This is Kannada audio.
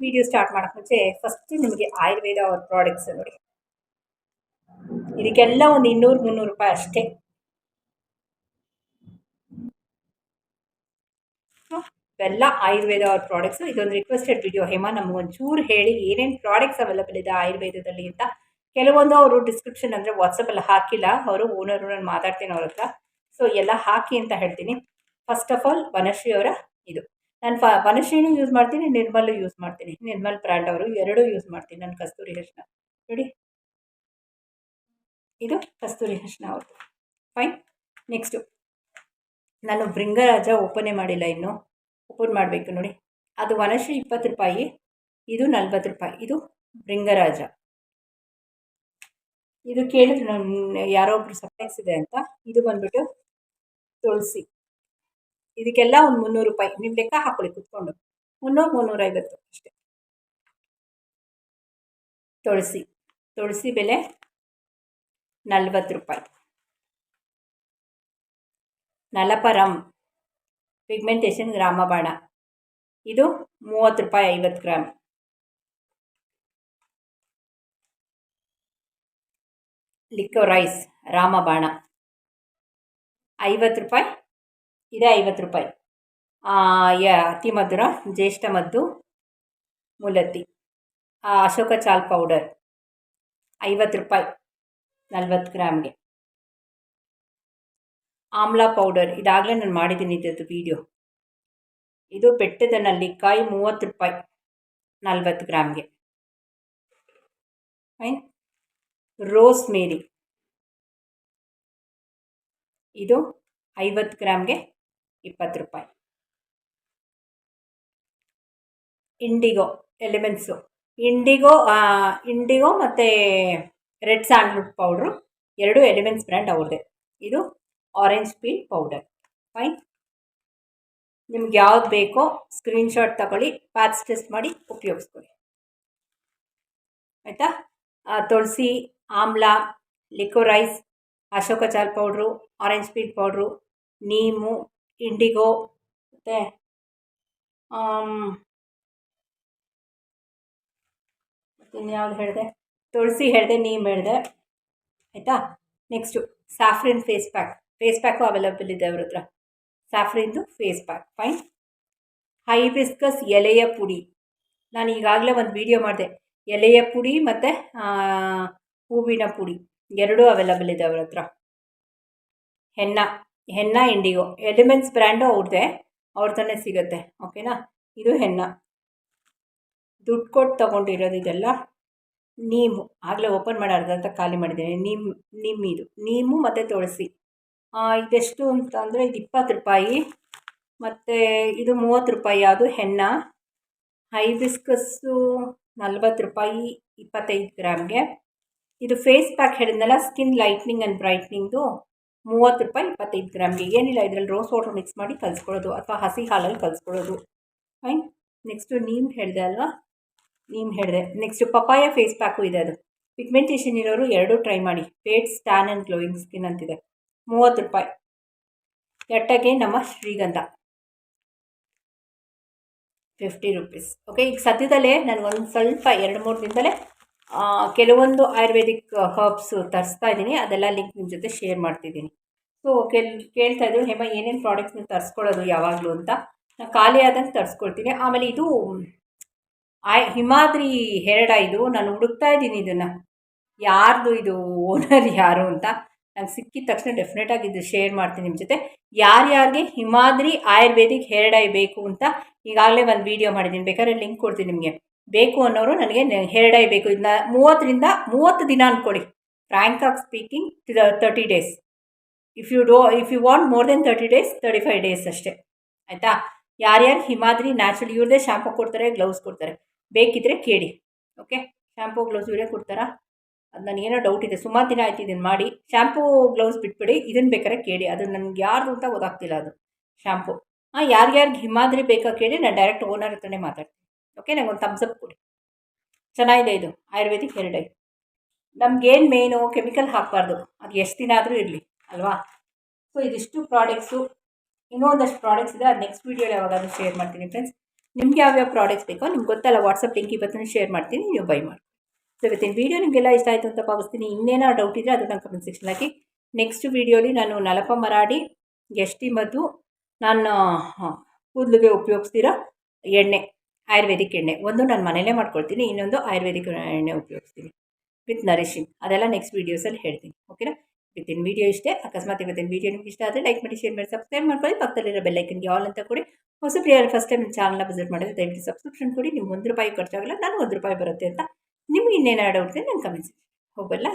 ವಿಡಿಯೋ ಸ್ಟಾರ್ಟ್ ಮಾಡೋಕ್ಕೆ ಮುಂಚೆ ಫಸ್ಟ್ ನಿಮಗೆ ಆಯುರ್ವೇದ ಅವ್ರ ಪ್ರಾಡಕ್ಟ್ಸ್ ನೋಡಿ. ಇದಕ್ಕೆಲ್ಲ ಒಂದು ಇನ್ನೂರು ಮುನ್ನೂರು ರೂಪಾಯಿ ಅಷ್ಟೇ. ಇವೆಲ್ಲ ಆಯುರ್ವೇದ ಅವ್ರ ಪ್ರಾಡಕ್ಟ್ಸು ಇದೊಂದು ರಿಕ್ವೆಸ್ಟೆಡ್ ವಿಡಿಯೋ ಹೇಮಾ ನಮಗೊಂಚೂರು ಹೇಳಿ ಏನೇನು ಪ್ರಾಡಕ್ಟ್ಸ್ ಅವೈಲಬಲ್ ಇದೆ ಆಯುರ್ವೇದದಲ್ಲಿ ಅಂತ. ಕೆಲವೊಂದು ಅವರು ಡಿಸ್ಕ್ರಿಪ್ಷನ್ ಅಂದರೆ ವಾಟ್ಸಪ್ಪಲ್ಲಿ ಹಾಕಿಲ್ಲ. ಅವರು ಓನರು ನಾನು ಮಾತಾಡ್ತೀನಿ ಅವ್ರ ಹತ್ರ. ಸೊ ಎಲ್ಲ ಹಾಕಿ ಅಂತ ಹೇಳ್ತೀನಿ. ಫಸ್ಟ್ ಆಫ್ ಆಲ್ ವನಶ್ರೀ ಅವರ ಇದು. ನಾನು ಫ ವನಶ್ರೀನೂ ಯೂಸ್ ಮಾಡ್ತೀನಿ ನಿರ್ಮಲ್ಲು ಯೂಸ್ ಮಾಡ್ತೀನಿ. ನಿರ್ಮಲ್ ಬ್ರ್ಯಾಂಡ್ ಅವರು ಎರಡೂ ಯೂಸ್ ಮಾಡ್ತೀನಿ, ನಾನು ಕಸ್ತೂರಿ ಅರಿಶಿನ ನೋಡಿ. ಇದು ಕಸ್ತೂರಿ ಅರಿಶಿನ ಅವ್ರದ್ದು ಫೈನ್ ನೆಕ್ಸ್ಟು ನಾನು ಭೃಂಗರಾಜ ಓಪನೇ ಮಾಡಿಲ್ಲ ಇನ್ನು. ಓಪನ್ ಮಾಡಬೇಕು ನೋಡಿ. ಅದು ವನಶ್ರೀ ಇಪ್ಪತ್ತು ರೂಪಾಯಿ, ಇದು ನಲ್ವತ್ತು ರೂಪಾಯಿ, ಇದು ಭೃಂಗರಾಜ ಇದು ಕೇಳಿದ್ರು ನಾನು, ಯಾರೋ ಒಬ್ರು ಸಪ್ಲೈಸ್ ಇದೆ ಅಂತ. ಇದು ಬಂದ್ಬಿಟ್ಟು ತುಳಸಿ. ಇದಕ್ಕೆಲ್ಲ ಒಂದು ಮುನ್ನೂರು ರೂಪಾಯಿ. ನಿಮ್ಮ ಲೆಕ್ಕ ಹಾಕೊಳ್ಳಿ, ಕುತ್ಕೊಂಡು. ಮುನ್ನೂರು, ಮುನ್ನೂರೈವತ್ತು ಅಷ್ಟೇ. ತುಳಸಿ ತುಳಸಿ ಬೆಲೆ ನಲ್ವತ್ತು ರೂಪಾಯಿ. ನಲಪರಂ, ಪಿಗ್ಮೆಂಟೇಷನ್ ಗ್ರಾಮಬಾಣ. ಇದು ಮೂವತ್ತು ರೂಪಾಯಿ ಐವತ್ತು ಗ್ರಾಮ್ ಲಿಕ್ಕೋರೈಸ್ ರಾಮಬಾಣ. ಐವತ್ತು ರೂಪಾಯಿ ಇದೇ ಐವತ್ತು ರೂಪಾಯಿ. ಯ, ಅತಿ ಮಧುರ, ಜ್ಯೇಷ್ಠ ಮದ್ದು, ಮುಲತಿ. ಅಶೋಕ ಚಾಲ್ ಪೌಡರ್, ಐವತ್ತು ರೂಪಾಯಿ, ನಲ್ವತ್ತು ಗ್ರಾಮ್ಗೆ. ಆಮ್ಲಾ ಪೌಡರ್, ಇದಾಗಲೇ ನಾನು ಮಾಡಿದ್ದೀನಿ ಇದ್ದದ್ದು ವೀಡಿಯೋ ಇದು ಬೆಟ್ಟದ ನಲ್ಲಿಕಾಯಿ ಮೂವತ್ತು ರೂಪಾಯಿ, ನಲ್ವತ್ತು ಗ್ರಾಮ್ಗೆ. ಫೈನ್ ರೋಸ್ ಮೇರಿ ಇದು ಐವತ್ತು ಗ್ರಾಮ್ಗೆ ಇಪ್ಪತ್ತು ರೂಪಾಯಿ. ಇಂಡಿಗೋ ಎಲಿಮೆಂಟ್ಸು ಇಂಡಿಗೋ ಇಂಡಿಗೋ ಮತ್ತು ರೆಡ್ ಸ್ಯಾಂಡ್ವುಡ್ ಪೌಡ್ರು ಎರಡು ಎಲಿಮೆಂಟ್ಸ್ ಬ್ರ್ಯಾಂಡ್ ಅವ್ರದ್ದೇ. ಇದು ಆರೆಂಜ್ ಪೀಲ್ ಪೌಡರ್ ಫೈನ್ ನಿಮ್ಗೆ ಯಾವ್ದು ಬೇಕೋ ಸ್ಕ್ರೀನ್ಶಾಟ್ ತಗೊಳ್ಳಿ ಪ್ಯಾಚ್ ಟೆಸ್ಟ್ ಮಾಡಿ ಉಪಯೋಗಿಸ್ಕೊಳ್ಳಿ. ಆಯಿತಾ? ತುಳಸಿ, ಆಮ್ಲ ಲಿಕೋರೈಸ್ ಅಶೋಕ ಚಾಲ್ powder orange peel powder neem indigo ಮತ್ತು ಇನ್ಯಾವ್ದು ಹೇಳಿದೆ? ತುಳಸಿ ಹೇಳಿದೆ, ನೀಮ್ ಹೇಳಿದೆ. ಆಯಿತಾ? Next saffron face pack face pack available ಇದೆ ಅವ್ರ ಹತ್ರ. ಸ್ಯಾಫ್ರಿನ್ದು ಫೇಸ್ ಪ್ಯಾಕ್ ಫೈನ್ ಹೈಬಿಸ್ಕಸ್ ಎಲೆಯ ಪುಡಿ. ನಾನು ಈಗಾಗಲೇ ಒಂದು ವಿಡಿಯೋ ಮಾಡಿದೆ. ಎಲೆಯ ಪುಡಿ ಮತ್ತು ಹೂವಿನ ಪುಡಿ. ಎರಡೂ ಅವೈಲಬಲ್ ಇದೆ ಅವ್ರ ಹತ್ರ. Henna henna indigo Elements brand ಅವ್ರದ್ದೇ ಅವ್ರ ತಾನೇ ಸಿಗುತ್ತೆ ಓಕೆನಾ ಇದು ಹೆನ್ನ ದುಡ್ಡು ಕೊಟ್ಟು ತೊಗೊಂಡಿರೋದು ಇದೆಲ್ಲ ನೀಮು ಆಗಲೇ ಓಪನ್ ಮಾಡಿ ಅರ್ಧ ಖಾಲಿ ಮಾಡಿದ್ದೀನಿ ನೀಮ್ ನಿಮ್ಮ ಇದು ನೀಮು ಮತ್ತು ತುಳಸಿ ಇದೆಷ್ಟು ಅಂತ ಅಂದರೆ ಇದು ಇಪ್ಪತ್ತು ರೂಪಾಯಿ. ಮತ್ತು ಇದು ಮೂವತ್ತು ರೂಪಾಯಿ ಅದು ಹೆನ್ನ ಹೈಬಿಸ್ಕಸ್ಸು ನಲ್ವತ್ತು ರೂಪಾಯಿ ಇಪ್ಪತ್ತೈದು ಗ್ರಾಮ್ಗೆ. ಇದು ಫೇಸ್ ಪ್ಯಾಕ್ ಹೇಳಿದ್ನಲ್ಲ ಸ್ಕಿನ್ ಲೈಟ್ನಿಂಗ್ ಆ್ಯಂಡ್ ಬ್ರೈಟ್ನಿಂಗ್ದು ಮೂವತ್ತು ರೂಪಾಯಿ ಇಪ್ಪತ್ತೈದು ಗ್ರಾಮ್ಗೆ. ಏನಿಲ್ಲ, ಇದರಲ್ಲಿ ರೋಸ್ ವಾಟರ್ ಮಿಕ್ಸ್ ಮಾಡಿ ಕಲಿಸ್ಕೊಳ್ಳೋದು ಅಥವಾ ಹಸಿ ಹಾಲಲ್ಲಿ ಕಲಿಸ್ಕೊಳ್ಳೋದು ಫೈನ್ ನೆಕ್ಸ್ಟು ನೀಮ್ ಹೇಳಿದೆ ಅಲ್ವಾ? ನೀಮ್ ಹೇಳಿದೆ. ನೆಕ್ಸ್ಟು ಪಪಾಯ ಫೇಸ್ ಪ್ಯಾಕು ಇದೆ ಅದು. ಪಿಗ್ಮೆಂಟೇಷನ್ ಇರೋರು ಎರಡೂ ಟ್ರೈ ಮಾಡಿ. Fade tan and glowing skin ಅಂತಿದೆ. ಮೂವತ್ತು ರೂಪಾಯಿ. ಎಟ್ಟಗೆ ನಮ್ಮ ಶ್ರೀಗಂಧ. ಫಿಫ್ಟಿ ರುಪೀಸ್ ಓಕೆ ಈಗ ಸದ್ಯದಲ್ಲೇ ನನಗೊಂದು ಸ್ವಲ್ಪ ಎರಡು ಮೂರು ದಿನದಲ್ಲೇ ಕೆಲವೊಂದು ಆಯುರ್ವೇದಿಕ್ ಹರ್ಬ್ಸು ತರಿಸ್ತಾ ಇದ್ದೀನಿ. ಅದೆಲ್ಲ ಲಿಂಕ್ ನಿಮ್ಮ ಜೊತೆ ಶೇರ್ ಮಾಡ್ತಿದ್ದೀನಿ. ಸೊ ಕೆಲ್ ಕೇಳ್ತಾ ಇದ್ರು, ಹೇಮ, ಏನೇನು ಪ್ರಾಡಕ್ಟ್ಸ್ನ ತರಿಸ್ಕೊಳ್ಳೋದು ಯಾವಾಗಲೂ ಅಂತ? ನಾನು ಖಾಲಿ ಆದಂಗೆ ತರಿಸ್ಕೊಳ್ತೀನಿ. ಆಮೇಲೆ ಇದು, ಆಯ್, ಹಿಮಾದ್ರಿ ಹೆರಡ ಇದು, ನಾನು ಹುಡುಕ್ತಾ ಇದ್ದೀನಿ ಇದನ್ನು. ಯಾರ್ದು ಇದು ಓನರ್ ಯಾರು ಅಂತ. ನಂಗೆ ಸಿಕ್ಕಿದ ತಕ್ಷಣ ಡೆಫಿನೆಟಾಗಿ ಇದು ಶೇರ್ ಮಾಡ್ತೀನಿ ನಿಮ್ಮ ಜೊತೆ. ಯಾರ್ಯಾರಿಗೆ ಹಿಮಾದ್ರಿ ಆಯುರ್ವೇದಿಕ್ ಹೇರ್ ಬೇಕು ಅಂತ ಈಗಾಗಲೇ ಒಂದು ವೀಡಿಯೋ ಮಾಡಿದ್ದೀನಿ ಬೇಕಾದ್ರೆ ಲಿಂಕ್ ಕೊಡ್ತೀನಿ ನಿಮಗೆ. ಬೇಕು ಅನ್ನೋರು ನನಗೆ ಹೇರ್ ಬೇಕು. ಇದನ್ನ ಮೂವತ್ತರಿಂದ ಮೂವತ್ತು ದಿನ ಅಂದ್ಕೊಳ್ಳಿ frank of speaking thirty days if you do if you want more then thirty days thirty five days ಅಷ್ಟೇ. ಆಯಿತಾ? ಯಾರ್ಯಾರು ಹಿಮಾದ್ರಿ ನ್ಯಾಚುರಲ್ ಇವ್ರದೇ ಶಾಂಪು ಕೊಡ್ತಾರೆ ಗ್ಲೌಸ್ ಕೊಡ್ತಾರೆ. ಬೇಕಿದ್ದರೆ ಕೇಳಿ. ಓಕೆ ಶಾಂಪು ಗ್ಲೌಸ್ ಇವರೇ ಕೊಡ್ತಾರಾ? ಅದು ನನಗೇನೋ ಡೌಟ್ ಇದೆ. ಸುಮಾರು ದಿನ ಆಯ್ತು ಇದನ್ನು ಮಾಡಿ. ಶಾಂಪೂ ಗ್ಲೌಸ್ ಬಿಟ್ಬಿಡಿ. ಇದನ್ನು ಬೇಕಾದ್ರೆ ಕೇಳಿ. ಅದು ನನಗೆ ಯಾರ್ದು ಅಂತ ಗೊತ್ತಾಗ್ತಿಲ್ಲ ಅದು. ಶ್ಯಾಂಪು ಹಾಂ, ಯಾರ್ಯಾರಿಗೆ ಹಿಮಾದ್ರಿ ಬೇಕಾ ಕೇಳಿ ನಾನು ಡೈರೆಕ್ಟ್ ಓನರ್ ಹತ್ರನೇ ಮಾತಾಡ್ತೀನಿ. ಓಕೆ ನಂಗೆ ಒಂದು ಥಮ್ಸಪ್ ಕೊಡಿ. ಚೆನ್ನಾಗಿದೆ ಇದು. ಆಯುರ್ವೇದಿಕ್ ಹೇರ್ ಡೈ ನಮಗೇನು ಮೇನು ಕೆಮಿಕಲ್ ಹಾಕಬಾರ್ದು. ಅದು ಎಷ್ಟು ದಿನ ಆದರೂ ಇರಲಿ. ಅಲ್ವಾ? ಸೊ ಇದಿಷ್ಟು ಪ್ರಾಡಕ್ಟ್ಸು ಇನ್ನೂ ಒಂದಷ್ಟು ಪ್ರಾಡಕ್ಟ್ಸ್ ಇದೆ ಅದು ನೆಕ್ಸ್ಟ್ ವೀಡಿಯೋಲಿ ಯಾವಾಗಾದ್ರೂ ಶೇರ್ ಮಾಡ್ತೀನಿ ಫ್ರೆಂಡ್ಸ್ ನಿಮ್ಗೆ ಯಾವ್ಯಾವ ಪ್ರಾಡಕ್ಟ್ಸ್ ಬೇಕೋ ನಿಮ್ಗೆ ಗೊತ್ತಲ್ಲ ವಾಟ್ಸಪ್ ಲಿಂಕ್ ಇವತ್ತು ಶೇರ್ ಮಾಡ್ತೀನಿ, ನೀವು ಬೈ ಮಾಡಿ ಸೊ ಇವತ್ತಿನ ವೀಡಿಯೋ ನಿಮಗೆಲ್ಲ ಇಷ್ಟ ಆಯಿತು ಅಂತ ಭಾವಿಸ್ತೀನಿ. ಇನ್ನೇನೋ ಡೌಟ್ ಇದ್ದರೆ ಅದು ನಾನು ಕಮೆಂಟ್ ಸೆಕ್ಷನ್ ಹಾಕಿ. ನೆಕ್ಸ್ಟ್ ವೀಡಿಯೋಲಿ ನಾನು ನಲಪ ಮರಾಡಿ ಎಷ್ಟಿ ಮದ್ದು, ನಾನು ಕೂದಲಿಗೆ ಉಪಯೋಗಿಸ್ತಿರೋ ಎಣ್ಣೆ, ಆಯುರ್ವೇದಿಕ್ ಎಣ್ಣೆ. ಒಂದು ನಾನು ಮನೇಲೇ ಮಾಡ್ಕೊಳ್ತೀನಿ, ಇನ್ನೊಂದು ಆಯುರ್ವೇದಿಕ್ ಎಣ್ಣೆ ಉಪಯೋಗಿಸ್ತೀನಿ. ವಿತ್ ನರಿಶಿಂಗ್ ಅದೆಲ್ಲ ನೆಕ್ಸ್ಟ್ ವೀಡಿಯೋಸಲ್ಲಿ ಹೇಳ್ತೀನಿ. ಓಕೆನಾ ಇವತ್ತಿನ ವೀಡಿಯೋ ಇಷ್ಟೇ. ಅಕಸ್ಮಾತ್ ಇವತ್ತಿನ ವೀಡಿಯೋ ನಿಮ್ಗೆ ಇಷ್ಟ ಆದರೆ ಲೈಕ್ ಮಾಡಿ ಶೇರ್ ಮಾಡಿ ಸಬ್ಸ್ಕ್ರೈಬ್ ಮಾಡ್ಕೊಳ್ಳಿ. ಪಕ್ಕದಲ್ಲಿರೋ ಬೆಲ್ಲೈಕನ್ಗೆ ಆಲ್ ಅಂತ ಕೊಡಿ. ಹೊಸ ಪ್ರಿಯರ್ ಫಸ್ಟ್ ಟೈಮ್ ಚಾನಲ್ನ ವಿಸಿಟ್ ಮಾಡಿದ್ರೆ ದಯವಿಟ್ಟು ಸಬ್ಸ್ಕ್ರಿಪ್ಷನ್ ಕೊಡಿ. ನಿಮ್ಗೆ ಒಂದು ರೂಪಾಯಿ ಖರ್ಚಾಗಲ್ಲ ನಾನು ಒಂದು ರೂಪಾಯಿ ಬರುತ್ತೆ ಅಂತ ನಿಮ್ಗೆ ಇನ್ನೇನು ಡೌಟ್ ನಂಗೆ ಕಮೆಂಟ್ಸ್ ಹೋಗಲ್ಲ